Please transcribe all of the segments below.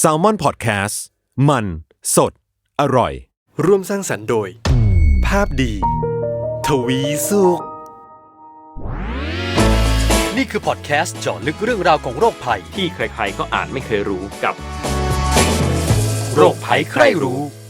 s a l ม o n PODCAST มัน สด อร่อย ร่วมสร้างสรรค์โดย ภาพดี ทวีสุข นี่คือพอดแคสต์เจาะลึกเรื่องราวของโรคภัย ที่ใครๆก็อ่านไม่เคยรู้กับ โรคภัยใครรู้ส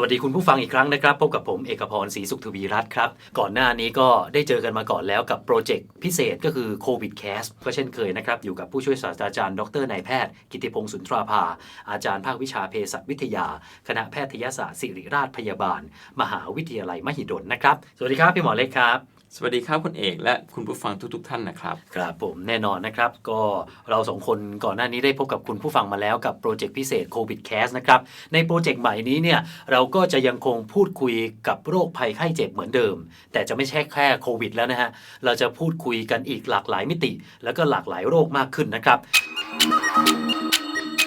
วัสดีคุณผู้ฟังอีกครั้งนะครับ พบกับผมเอกพรศรีสุขทวีรัตน์ครับ ก่อนหน้านี้ก็ได้เจอกันมาก่อนแล้วกับโปรเจกต์พิเศษก็คือโควิดแคสก็เช่นเคยนะครับ อยู่กับผู้ช่วยศาสตราจารย์ดรนายแพทย์ กิติพงศ์สุนทราภา อาจารย์ภาควิชาเภสัชวิทยา คณะแพทยศาสตร์ศิริราชพยาบาล มหาวิทยาลัยมหิดลนะครับ สวัสดีครับพี่หมอเล็กครับ สวัสดีครับคุณเอกและคุณผู้ฟังทุก ๆ ท่านนะครับ ครับผมแน่นอนนะครับ ก็เราสองคนก่อนหน้านี้ได้พบกับคุณผู้ฟังมาแล้วกับโปรเจกต์พิเศษโควิดแคสนะครับ ในโปรเจกต์ใหม่นี้เนี่ยเราก็จะยังคงพูดคุยกับโรคภัยไข้เจ็บเหมือนเดิม แต่จะไม่ใช่แค่โควิดแล้วนะฮะ เราจะพูดคุยกันอีกหลากหลายมิติ แล้วก็หลากหลายโรคมากขึ้นนะครับ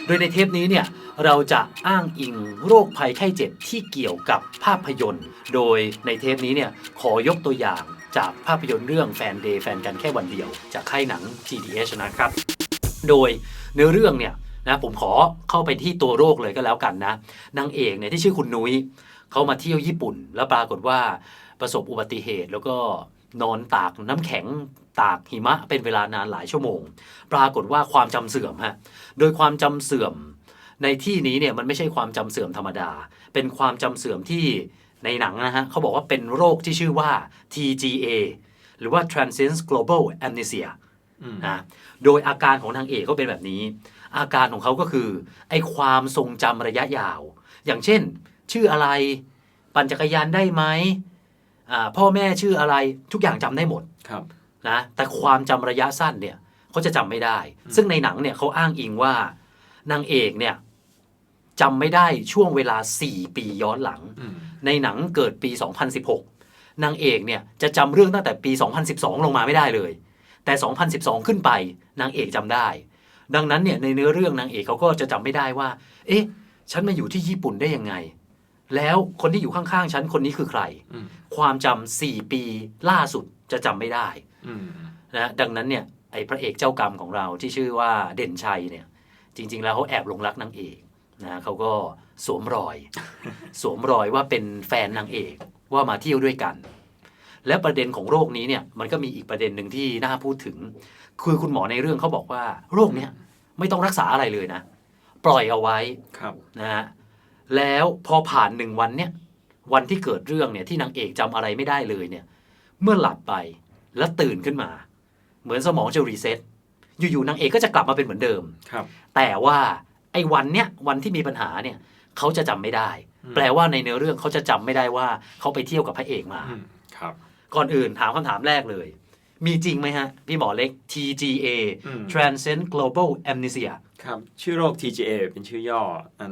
โดยในเทปนี้เนี่ยเราจะอ้างอิงโรคภัยไข้เจ็บที่เกี่ยวกับภาพยนตร์ โดยในเทปนี้เนี่ยขอยกตัวอย่าง จากภาพยนตร์เรื่องแฟนเดย์แฟนกันแค่วันเดียว จากค่ายหนัง GDH นะครับ โดยเนื้อเรื่องเนี่ยนะผมขอเข้าไปที่ตัวโรคเลยก็แล้วกันนะนางเอกเนี่ยที่ชื่อคุณนุ้ยเขามาเที่ยวญี่ปุ่น แล้วปรากฏว่าประสบอุบัติเหตุแล้วก็นอนตากน้ำแข็งตากหิมะเป็นเวลานานหลายชั่วโมง ปรากฏว่าความจำเสื่อมฮะโดยความจำเสื่อมในที่นี้เนี่ยมันไม่ใช่ความจำเสื่อมธรรมดา เป็นความจำเสื่อมที่ ในหนังนะฮะเขาบอกว่าเป็นโรคที่ชื่อว่า TGA หรือว่า Transient Global Amnesia นะโดยอาการของนางเอกก็เป็นแบบนี้ อาการของเขาก็คือไอความทรงจำระยะยาว อย่างเช่น ชื่ออะไร ปั่นจักรยานได้ไหมอ่าพ่อแม่ชื่ออะไรทุกอย่างจำได้หมดครับนะแต่ความจำระยะสั้นเนี่ยเขาจะจำไม่ได้ ซึ่งในหนังเนี่ยเขาอ้างอิงว่านางเอกเนี่ยจำไม่ได้ช่วงเวลา 4 ปีย้อนหลังอืม ในหนังเกิดปี 2016 นางเอกเนี่ยจะจำเรื่องตั้งแต่ปี 2012 ลงมาไม่ได้เลย แต่ 2012 ขึ้นไปนางเอกจำได้ ดังนั้นเนี่ยในเนื้อเรื่องนางเอกเขาก็จะจำไม่ได้ว่า เอ๊ะ ฉันมาอยู่ที่ญี่ปุ่นได้ยังไง แล้วคนที่อยู่ข้างๆฉันคนนี้คือใครอืมความจำสี่ปีล่าสุดจะจำไม่ได้อืมนะดังนั้นเนี่ยไอ้พระเอกเจ้ากรรมของเราที่ชื่อว่าเด่นชัยเนี่ยจริง ๆ แล้วเขาแอบหลงรักนางเอกนะเขาก็ สวมรอย สวมรอยว่าเป็นแฟนนางเอกว่ามาเที่ยวด้วยกัน และประเด็นของโรคนี้เนี่ยมันก็มีอีกประเด็นหนึ่งที่น่าพูดถึง คือคุณหมอในเรื่องเขาบอกว่าโรคเนี้ยไม่ต้องรักษาอะไรเลยนะ ปล่อยเอาไว้ครับนะฮะแล้วพอผ่านหนึ่งวันเนี่ยวันที่เกิดเรื่องเนี่ยที่นางเอกจำอะไรไม่ได้เลยเนี่ย เมื่อหลับไปแล้วตื่นขึ้นมา เหมือนสมองจะรีเซ็ตอยู่ๆนางเอกก็จะกลับมาเป็นเหมือนเดิมครับ แต่ว่าไอ้วันเนี้ยวันที่มีปัญหาเนี่ย เขาจะจำไม่ได้อืมแปลว่าในเนื้อเรื่องเขาจะจำไม่ได้ว่าเขาไปเที่ยวกับพระเอกมาอืมครับ ก่อนอื่นถามคำถามแรกเลย มีจริงไหมฮะ พี่หมอเล็ก TGA อืม Transient Global Amnesia ครับ ชื่อโรค TGA เป็นชื่อย่อ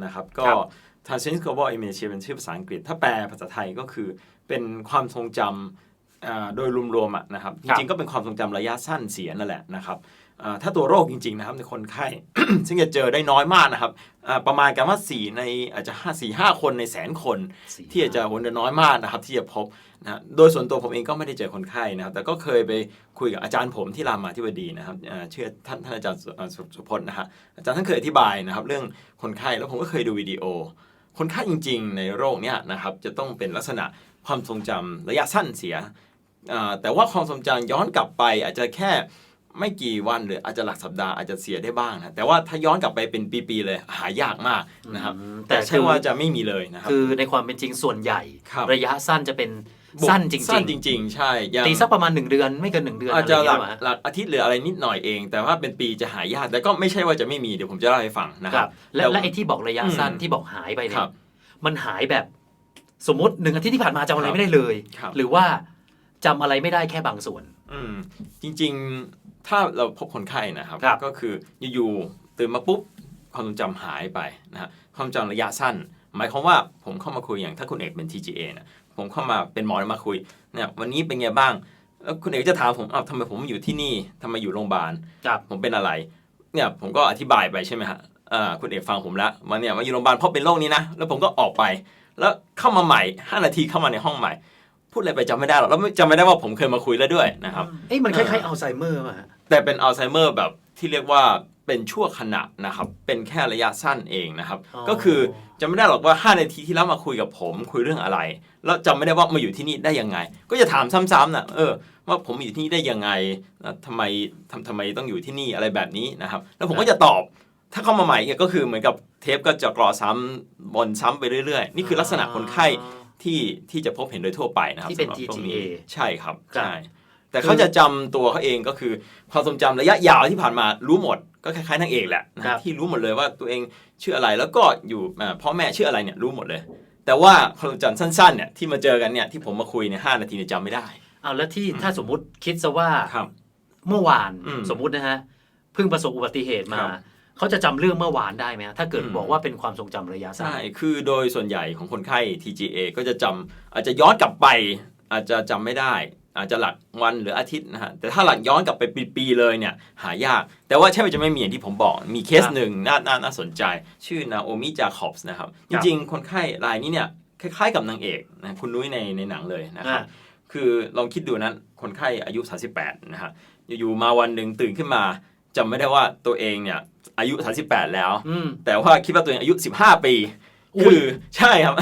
นะครับ ก็ครับ Transient Global Amnesia เป็นชื่อภาษาอังกฤษ ถ้าแปลภาษาไทยก็คือเป็นความทรงจำอ่าโดยรวมๆอะนะครับจครับริงๆก็เป็นความทรงจำระยะสั้นเสียนั่นแหละนะครับอ่า ถ้าตัวโรคจริง ๆ นะครับในคนไข้ ซึ่งจะเจอได้น้อยมากนะครับอ่าประมาณกันว่า 4 ในอาจจะ5 4 5 คนในแสนคนสี่ที่อาจจะวันน้อยมากนะครับ ที่จะพบนะโดยส่วนตัวผมเองก็ไม่ได้เจอคนไข้นะครับ แต่ก็เคยไปคุยกับอาจารย์ผมที่รามาธิบดีนะครับเอ่อชื่อท่านท่านอาจารย์สุเอ่อสุสุพจน์นะฮะอาจารย์ท่านเคยอธิบายนะครับ เรื่องคนไข้แล้วผมก็เคยดูวิดีโอ คนไข้จริง ๆ ในโรคเนี้ยนะครับจะต้องเป็นลักษณะความทรงจำระยะสั้นเสียอ่าแต่ว่าความทรงจำย้อนกลับไปอาจจะแค่ ไม่กี่วันหรืออาจจะหลักสัปดาห์อาจจะเสียได้บ้างนะแต่ว่าถ้าย้อนกลับไปเป็นปีๆเลยหายากมากนะครับ อืมแต่แต่ใช่ว่าจะไม่มีเลยนะครับ คือในความเป็นจริงส่วนใหญ่ ครับ ระยะสั้นจะเป็นสั้นจริงสั้นจริง ๆ ใช่ยังตีสักประมาณหนึ่งเดือนไม่เกินหนึ่งเดือนอาจจะไรหลัเงี้กยเหรอฮะ หลักอาทิตย์หรืออะไรนิดหน่อยเอง แต่ว่าเป็นปีจะหายากแต่ก็ไม่ใช่ว่าจะไม่มีเดี๋ยวผมจะเล่าให้ฟังนะคครัรับ บ และและไอ้ที่บอกระยะสั้นอืมที่บอกหายไปเนี่ครัยบมันหายแบบสมมติหนึ่งอาทิตย์ที่ผ่านมาจำอะไรครับไม่ได้เลย ครับหรือว่าจำอะไรไม่ได้แค่บางส่วน อืมจริงๆถ้าเราพบคนไข้นะครับ ครับ ก็คืออยู่ๆตื่นมาปุ๊บความทรงจำหายไปนะฮะความจำระยะสั้น หมายความว่าผมเข้ามาคุยอย่างถ้าคุณเอกเป็น TGA นะผมเข้ามาเป็นหมอมาคุยเนี่ยวันนี้เป็นไงบ้างแล้วคุณเอกจะถามผมอ้าวทำไมผมอยู่ที่นี่ทำไมอยู่โรงพยาบาล ครับ ผมเป็นอะไร เนี่ยผมก็อธิบายไปใช่ไหมฮะอ่าคุณเอกฟังผมแล้วมาเนี่ยมาอยู่โรงพยาบาลเพราะเป็นโรคนี้นะ แล้วผมก็ออกไป แล้วเข้ามาใหม่ 5 นาทีเข้ามาในห้องใหม่ พูดอะไรไปจำไม่ได้หรอกแล้วไม่จำไม่ได้ว่าผมเคยมาคุยแล้วด้วยนะครับ เอ้ยมันคล้ายๆอัลไซเมอร์ป่ะฮะแต่เป็นอัลไซเมอร์แบบที่เรียกว่าเเป็นชั่วขณะนะครับ เป็นแค่ระยะสั้นเองนะครับอ๋อก็คือจำไม่ได้หรอกว่า 5 นาทีที่แล้วมาคุยกับผมคุยเรื่องอะไร แล้วจำไม่ได้ว่ามาอยู่ที่นี่ได้ยังไง ก็จะถามซ้ำๆนะเออว่าผมมาอยู่ที่นี่ได้ยังไงแล้วทำไมทำทำไมต้องอยู่ที่นี่อะไรแบบนี้นะครับ แล้วผมก็จะตอบ ถ้าเข้ามาใหม่เนี่ยก็คือเหมือนกับเทปก็จะกรอซ้ำบนซ้ำไปเรื่อยๆ นี่คือลักษณะคนไข้ ที่ที่จะพบเห็นโดยทั่วไปนะครับที่เป็น สำหรับพวก TGA ใช่ครับครับ ใช่แต่เขาจะจำตัวเขาเองก็คือความทรงจำระยะยาวที่ผ่านมารู้หมด ก็คล้ายๆนางเอกแหละนะที่รู้หมดเลยว่าตัวเองชื่ออะไรแล้วก็อยู่อ่าพ่อแม่ชื่ออะไรเนี่ยรู้หมดเลย แต่ว่าความทรงจำสั้นๆเนี่ยที่มาเจอกันเนี่ยที่ผมมาคุยเนี่ยห้านาทีเนี่ยจำไม่ได้ เอาแล้วที่ถ้าสมมุติคิดซะว่าครับ เมื่อวานอืมสมมุตินะฮะเพิ่งประสบอุบัติเหตุมา ครับ เขาจะจำเรื่องเมื่อวานได้ไหมฮะถ้าเกิดอืมบอกว่าเป็นความทรงจำระยะสั้นใช่คือโดยส่วนใหญ่ของคนไข้ TGA ก็จะจำอาจจะย้อนกลับไป อาจจะจำไม่ได้ อาจจะหลักวันหรืออาทิตย์นะฮะแต่ถ้าหลักย้อนกลับไปปีๆเลยเนี่ยหายาก แต่ว่าใช่ว่าจะไม่มีอย่างที่ผมบอก มีเคสครับหนึ่งน่าน่าน่าสนใจ ชื่อนาโอมิจาคอบส์นะครับจครับริงๆ คนไข้รายนี้เนี่ยคล้ายๆกับนางเอกนะคุณนุ้ยในในหนังเลยนะครับอ่าคือลองคิดดูนั้นคนไข้อายุ 38 นะฮะอยู่ๆมาวันหนึ่งตื่นขึ้นมา จำไม่ได้ว่าตัวเองเนี่ยอายุ 38 แล้ว อืมแต่ว่าคิดว่าตัวเองอายุ 15 ปีอุ๊ยคือใช่ครับ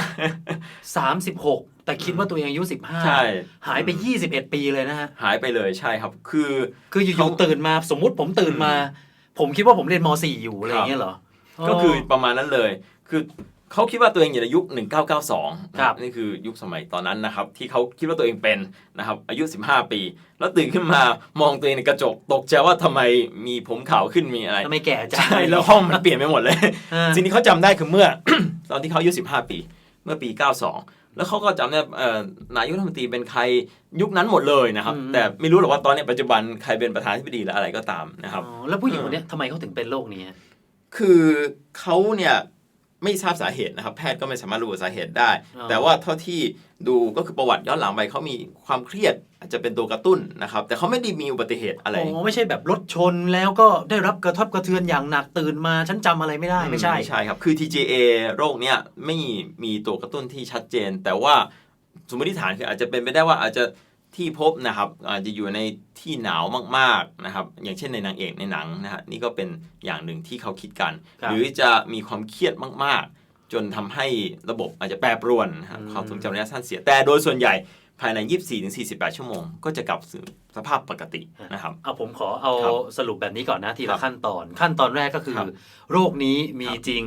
สามสิบหกแต่คิดว่าตัวเองอายุสิบห้าใช่ หายไปยี่สิบเอ็ดปีเลยนะฮะ หายไปเลยใช่ครับ คือ คืออเขายู่ๆตื่นมาสมมุติผมตื่นมา ผมคิดว่าผมเรียนม .4 อยู่อะไรอย่างเงี้ยเหรอก็คือประมาณนั้นเลย คือ เขาคิดว่าตัวเองอยู่ในยุค 1992ครับนี่คือยุคสมัยตอนนั้นนะครับ ที่เขาคิดว่าตัวเองเป็นนะครับ อายุ 15 ปี แล้วตื่นขึ้นมามองตัวเองในกระจก ตกใจว่าทำไมมีผมขาวขึ้นมีอะไรทำไมแก่จังใช่แล้วห้องมันเปลี่ยนไปหมดเลยอ่าสิ่งที่เขาจำได้คือเมื่อ ตอนที่เขาอายุ 15 ปี เมื่อปี 92 แล้วเขาก็จำได้เอ่อนายกรัฐมนตรีเป็นใครยุคนั้นหมดเลยนะครับอืมแต่ไม่รู้หรอกว่าตอนนี้ปัจจุบันใครเป็นประธานาธิบดีหรืออะไรก็ตามนะครับอ๋อแล้วผู้หญิงคนเนี้ยทำไมเขาถึงเป็นโรคนี้ฮะคือเขาเนี่ย ไม่ทราบสาเหตุนะครับ แพทย์ก็ไม่สามารถรู้สาเหตุได้อ๋อแต่ว่าเท่าที่ดูก็คือประวัติย้อนหลังไปเขามีความเครียดอาจจะเป็นตัวกระตุ้นนะครับ แต่เขาไม่ได้มีอุบัติเหตุอะไรโอ้ไม่ใช่แบบรถชนแล้วก็ได้รับกระทบกระเทือนอย่างหนักตื่นมาฉันจำอะไรไม่ได้ไม่ใช่ไม่ใช่ครับคือ TGA โรคเนี้ยไม่มีตัวกระตุ้นที่ชัดเจน แต่ว่าสมมติฐานคืออาจจะเป็นไปได้ว่าอาจจะ ที่พบนะครับอาจจะอยู่ในที่หนาวมากๆนะครับ อย่างเช่นในนางเอกในหนังนะฮะนี่ก็เป็นอย่างหนึ่งที่เขาคิดกัน ครับ หรือจะมีความเครียดมากๆ จนทำให้ระบบอาจจะแปรปรวนนะฮะอืมความทรงจำระยะสั้นเสียแต่โดยส่วนใหญ่ภายใน 24-48 ชั่วโมง ก็จะกลับสู่สภาพปกตินะครับ เอาผมขอเอาครับสรุปแบบนี้ก่อนนะทีครัละบขั้นตอน ขั้นตอนแรกก็คือ ครับโรคนี้มีจริง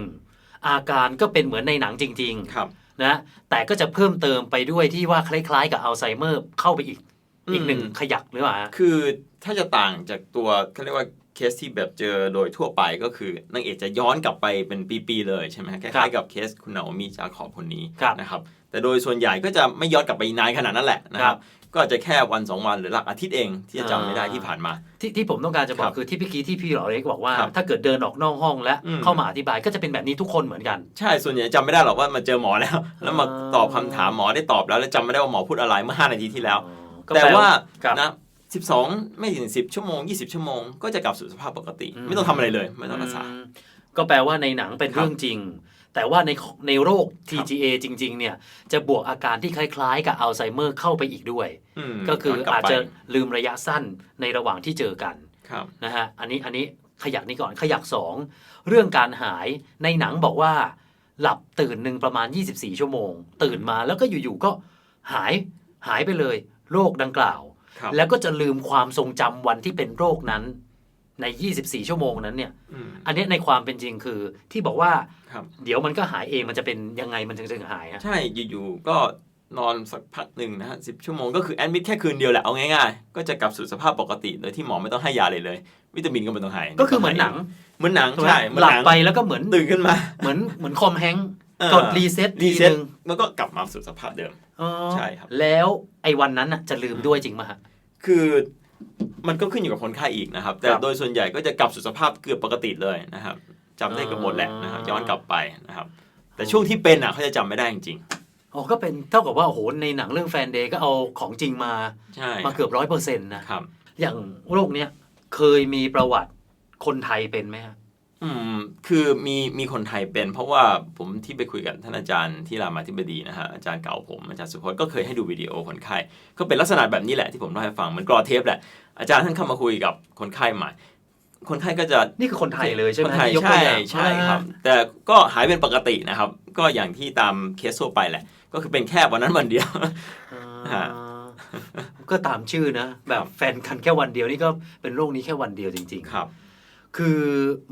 อาการก็เป็นเหมือนในหนังจริง ครับๆ นะแต่ก็จะเพิ่มเติมไปด้วยที่ว่าคล้ายๆ กับอัลไซเมอร์เข้าไปอีกอืมอีกหนึ่งขยักหรือเปล่าฮะคือถ้าจะต่างจากตัวเขาเรียกว่าเคสที่แบบเจอโดยทั่วไปก็คือนางเอกจะย้อนกลับไปเป็นปีๆเลยใช่ไหมคครัล้ายบๆกับเคสคุณนาโอมิจาขอบคนนี้ครับนะครับ แต่โดยส่วนใหญ่ก็จะไม่ย้อนกลับไปนานขนาดนั้นแหละนะคครัรับบก็อาจจะแค่วันสองวันหรือหลักอาทิตย์เองที่จะจำไม่ได้อ่าที่ผ่านมา ที่ที่ผมต้องการจะบอคกรับคือที่พี่กี้ที่พี่หลอเล็กบอกว่าครับถ้าเกิดเดินออกนอกห้องและอืมเข้ามาอธิบายก็จะเป็นแบบนี้ทุกคนเหมือนกัน ใช่ส่วนใหญ่จำไม่ได้หรอกว่ามาเจอหมอแล้ว แล้วมาอ่าตอบคำถามหมอได้ตอบแล้วแล้วจำไม่ได้ว่าหมอพูดอะไรเมื่อ5นาทีที่แล้วอ๋อก็แต่ปลว่าครับนะ12 ไม่ถึง 10 ชั่วโมง 20 ชั่วโมง ก็จะกลับสู่สภาพปกติอืมไม่ต้องทำอะไรเลย ไม่ต้องรักษาอืมก็แปลว่าในหนังเป็นครับเรื่องจริง แต่ว่าในในโรค TGA จริง ๆ เนี่ย จะบวกอาการที่คล้าย ๆ กับอัลไซเมอร์เข้าไปอีกด้วยมก็คือย้นกลับอาจไปจะลืมระยะสั้นในระหว่างที่เจอกันครับนะฮะอันนี้อันนี้ขยักนี้ก่อนขยักสองเรื่องการหายในหนังบอกว่าหลับตื่นหนึ่งประมาณ 24 ชั่วโมง ตื่นมาแล้วก็อยู่ๆก็หายหายไปเลย โรคดังกล่าวครับแล้วก็จะลืมความทรงจำวันที่เป็นโรคนั้น ใน 24 ชั่วโมงนั้นเนี่ยอืมอันเนี้ยในความเป็นจริงคือที่บอกว่าครับเดี๋ยวมันก็หายเองมันจะเป็นยังไงมันถึงจะหายฮะใช่อยู่ๆก็นอนสักพักหนึ่งนะฮะสิชั่วโมงก็คือแอดมิดแค่คืนเดียวแหละเอาง่ายๆ ก็จะกลับสู่สภาพปกติโดยที่หมอไม่ต้องให้ยาเลยเลย วิตามินก็ไม่ต้องให้ก็คือเหมือนหนังเหมือนหนังถูกไหมใช่เหมือนหลับนังไปแล้วก็เหมือนตื่นขึ้นมาเหมือนเหมือนคอมแฮงก์เออกดรีเซ็ตรีทีเซ็ตนึงมันก็กลับมาสู่สภาพเดิมอ๋อใช่ครับแล้วไอ้วันนั้นน่ะจะลืมด้วยจริงไหมฮะคือ มันก็ขึ้นอยู่กับคนไข้อีกนะครับ แต่ครับโดยส่วนใหญ่ก็จะกลับสู่สภาพเกือบปกติเลยนะครับจำได้เกับหมดแหละนะครับย้อนกลับไปนะครับ แต่ช่วงที่เป็นอะเขาจะจำไม่ได้จริงอ๋อก็เป็นเท่ากับว่าโอ้โหในหนังเรื่องแฟนเดย์ก็เอาของจริงมาๆใช่มาเกือบร้อยเปอร์เซ็นต์นะครับ อย่างโรคเนี้ยเคยมีประวัติคนไทยเป็นไหมฮะ อืมคือมีมีคนไทยเป็น เพราะว่าผมที่ไปคุยกับท่านอาจารย์ที่รามาธิบดีนะฮะอาจารย์เก่าผมอาจารย์สุพจน์ก็เคยให้ดูวิดีโอคนไข้ก็เป็นลักษณะแบบนี้แหละที่ผมเล่าให้ฟังเหมือนกรอเทปแหละอาจารย์ท่านเข้ามาคุยกับคนไข้ใหม่คนไข้ก็จะนี่คือคนไทยเลยใช่ไหมคนไทยที่ยกตัวใช่อย่างใช่ครับ แต่ก็หายเป็นปกตินะครับ ก็อย่างที่ตามเคสทั่วไปแหละ ก็คือเป็นแค่วันนั้นวันเดียวอ่าก็ตามชื่อนะ แบบแฟนกันแค่วันเดียวนี่ก็เป็นโรคนี้แค่วันเดียวจริง ๆ ครับ คือ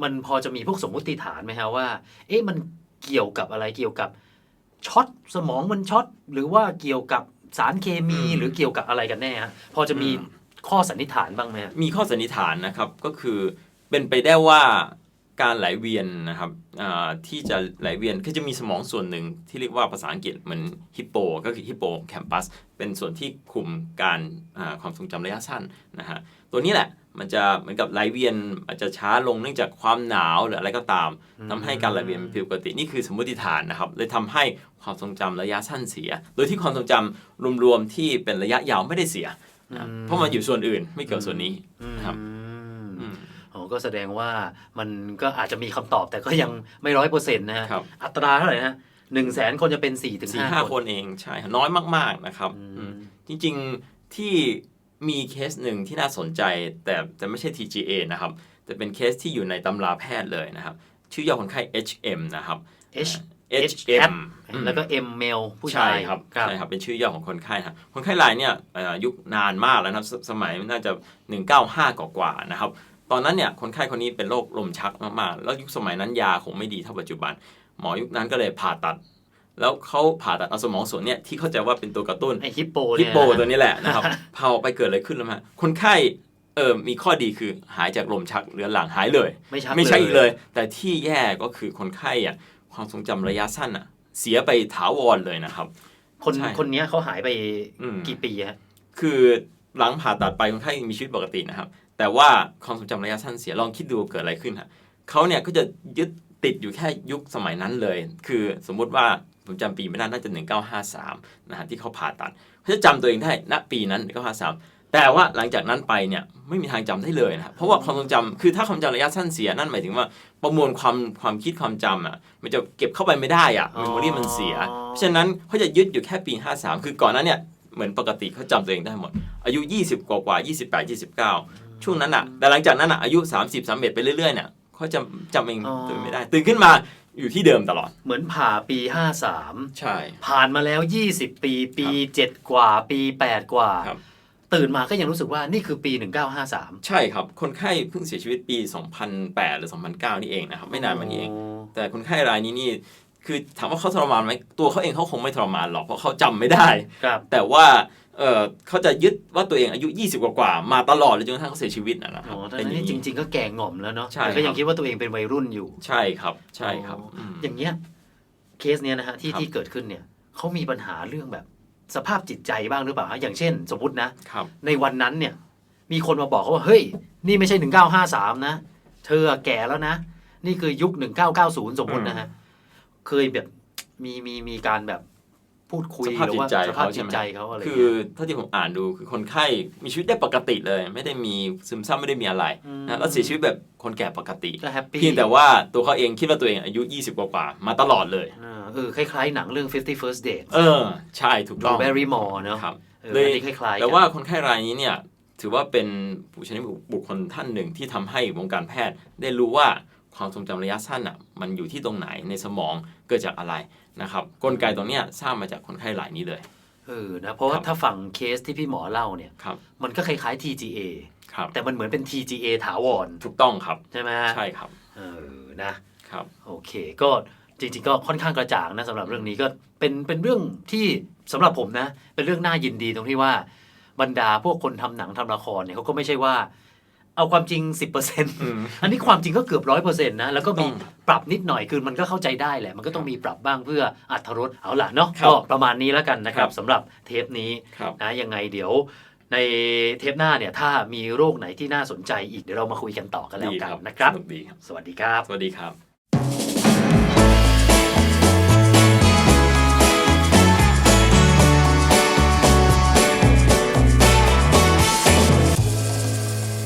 มันพอจะมีพวกสมมติฐานไหมฮะว่า เอ๊ะมันเกี่ยวกับอะไรเกี่ยวกับช็อตสมองมันช็อตหรือว่าเกี่ยวกับสารเคมีอืมหรือเกี่ยวกับอะไรกันแน่ฮะพอจะมีอืมข้อสันนิษฐานบ้างไหมฮะมีข้อสันนิษฐานนะครับก็คือเป็นไปได้ว่า การไหลเวียนนะครับอ่าที่จะไหลเวียนก็จะมีสมองส่วนหนึ่งที่เรียกว่าภาษาอังกฤษเหมือนฮิปโปก็คือฮิปโปแคมปัสเป็นส่วนที่คุมการอ่าความทรงจำระยะสั้นนะฮะตัวนี้แหละมันจะเหมือนกับไหลเวียนอาจจะช้าลงเนื่องจากความหนาวหรืออะไรก็ตามทำให้การไหลเวียนเป็นผิดปกตินี่คือสมมติฐานนะครับเลยทำให้ความทรงจำระยะสั้นเสีย โดยที่ความทรงจำรวมๆที่เป็นระยะยาวไม่ได้เสียนะเพราะมันอยู่ส่วนอื่นไม่เกี่ยวส่วนนี้ครับอืมอืมอ๋อ ก็แสดงว่ามันก็อาจจะมีคำตอบแต่ก็ยังไม่ร้อยเปอร์เซ็นต์นะฮะครับอัตราเท่าไหร่นะหนึ่งแสนคนจะเป็นสี่ถึงสี่ห้าห้าคคนนเองใช่ครับน้อยมากๆนะครับอืมอืมจริงๆที่มีเคสหนึ่งที่น่าสนใจ แต่แต่ไม่ใช่ TGA นะครับ แต่เป็นเคสที่อยู่ในตำราแพทย์เลยนะครับ ชื่อย่อคนไข้ HM นะครับ H HM แล้วก็ M male ผู้ชาใช่ยครับใช่ครับเป็นชื่อย่อของคนไข้นะครับคนไข้รายเนี่ยเอ่อยุคนานมากแล้วนะครับสสมัยน่าจะ 195กว่าๆนะครับ ตอนนั้นเนี่ยคนไข้คนนี้เป็นโรคลมชักมากๆ แล้วยุคสมัยนั้นยาคงไม่ดีเท่าปัจจุบัน หมอยุคนั้นก็เลยผ่าตัด แล้วเขาผ่าตัดเอาสมองส่วนเนี่ยที่เข้าใจว่าเป็นตัวกระตุ้นไอฮิปโปฮิเนี่ปยโปตัวนี้แหละนะครับพาออกไปเกิดอะไรขึ้นแล้วฮะคนไข้เออมีข้อดีคือหายจากลมชักเรื้อรังหายเลย ไม่ชักไม่ใช่อีกเลย แต่ที่แย่ก็คือคนไข้อะความทรงจำระยะสั้นอะ เสียไปถาวรเลยนะครับ คนใช่คนเนี้ยเขาหายไปอืมกี่ปีฮะคือหลังผ่าตัดไปคนไข้ยังมีชีวิตปกตินะครับ แต่ว่าความทรงจำระยะสั้นเสียลองคิดดูเกิดอะไรขึ้นฮะเขาเนี่ยก็จะยึดติดอยู่แค่ยุคสมัยนั้นเลย คือสมมุติว่าผมจำปีไม่ได้น่าจะ 1953นะฮะที่เขาผ่าตัดเขาจะจำตัวเองได้ณปีนั้น1953 แต่ว่าหลังจากนั้นไปเนี่ยไม่มีทางจำได้เลยนะครับเพราะว่าความทรงจำคือถ้าความจำระยะสั้นเสียนั่นหมายถึงว่าประมวลความความคิดความจำอะมันจะเก็บเข้าไปไม่ได้อะอ๋อเมมโมรีมันเสีย เพราะฉะนั้นเขาจะยึดอยู่แค่ปี 53 คือก่อนหนั้นเนี่ยเหมือนปกติเขาจำตัวเองได้หมด อายุ 20 กว่ากว่า28 29 ช่วงนั้นอะ แต่หลังจากนั้นอะอายุ 30 31ไปเรื่อยๆเนี่ยเขาจำจำเองตัวเองไม่ได้ ตื่นขึ้นมาอยู่ที่เดิมตลอด เหมือนผ่าปี 53 ใช่ ผ่านมาแล้ว 20 ปี ปี 7 กว่า ปี 8 กว่าครับตื่นมาก็ยังรู้สึกว่านี่คือปี 1953 ใช่ครับ คนไข้เพิ่งเสียชีวิตปี 2008 หรือ 2009 นี่เองนะครับ ไม่นานมานี้เอง แต่คนไข้รายนี้นี่คือถามว่าเขาทรมานไหมตัวเขาเองเขาคงไม่ทรมานหรอกเพราะเขาจำไม่ได้ครับแต่ว่า เออเขาจะยึดว่าตัวเองอายุ 20 กว่ากว่าๆมาตลอดเลยจนกระทั่งเขาเสียชีวิตนะนะครัอ๋บอแต่เป็นอนี่ย่างจนี้ริง ๆ ก็แก่ง่อมแล้วเนาะใช่แต่ก็ยัครังบ คิดว่าตัวเองเป็นวัยรุ่นอยู่ใช่ครับ ใช่ครับอ๋อมอย่างเงี้ยเคสเนี้ยนะฮะที่ครับ ที่เกิดขึ้นเนี่ยเขามีปัญหาเรื่องแบบสภาพจิตใจบ้างหรือเปล่าฮะอย่างเช่น สมมตินะ ครับ ในวันนั้นเนี่ย มีคนมาบอกเขาว่า เฮ้ย นี่ไม่ใช่ 1953 นะ เธอแก่แล้วนะ นี่คือยุค 1990 สมมตินะฮะ เคยแบบมีมีมีการแบบ พูดคุยสภาพหรือจิตว่าใจสภาพเขาจิใช่ตไหมใจเขาอะไรคืเงี้อยเท่าที่ผมอ่านดูคือคนไข้มีชีวิตได้ปกติเลย ไม่ได้มีซึมเศร้าไม่ได้มีอะไรมนะแล้วเสียชีวิตแบบคนแก่ปกติก็แฮปปี้เพียงแต่ว่าตัวเขาเองคิดว่าตัวเองอายุ 20 กว่าๆมาตลอดเลยอ่าเออคล้ายๆหนังเรื่อง50 First Date เออ ใช่ถูกต้องแบร์รี่มอร์เนาะครับเออเลยอันนี้คล้ายๆแต่กันว่าคนไข้รายนี้เนี่ยถือว่าเป็นผู้ชนิดบุคคลท่านหนึ่งที่ทำให้วงการแพทย์ ได้รู้ว่าความทรงจำระยะสั้นอะมันอยู่ที่ตรงไหนในสมองเกิดจากอะไร นะครับกลไกตรงเนี้ยสร้างมาจากคนไข้รายนี้เลยเออนะเพราะว่าครับถ้าฟังเคสที่พี่หมอเล่าเนี่ยครับมันก็คล้ายๆ TGA ครับแต่มันเหมือนเป็น TGA ถาวรถูกต้องครับใช่ไหมใช่ครับเออนะครับโอเคก็จริงๆก็ค่อนข้างกระจ่างนะสำหรับเรื่องนี้ก็เป็นเป็นเรื่องที่สำหรับผมนะ เป็นเรื่องน่ายินดีตรงที่ว่าบรรดาพวกคนทำหนังทำละครเนี่ยเขาก็ไม่ใช่ว่า เอาความจริง 10%อืมอันนี้ความจริงก็เกือบร้อยเปอร์เซ็นต์นะแล้วก็มีต้องปรับนิดหน่อยคือมันก็เข้าใจได้แหละ มันก็ต้องมีปรับบ้างเพื่ออัธรสเอาล่ะเนาะครับก็ประมาณนี้แล้วกันนะครับครับ สำหรับเทปนี้ครับ นะยังไงเดี๋ยว ในเทปหน้าเนี่ยถ้ามีโรคไหนที่น่าสนใจอีกเดี๋ยวเรามาคุยกันต่อกันแล้วดีกันนะครับ สนุกดีครับ สวัสดีครับ สวัสดีครับ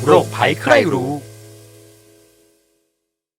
โรคภัยใครรู้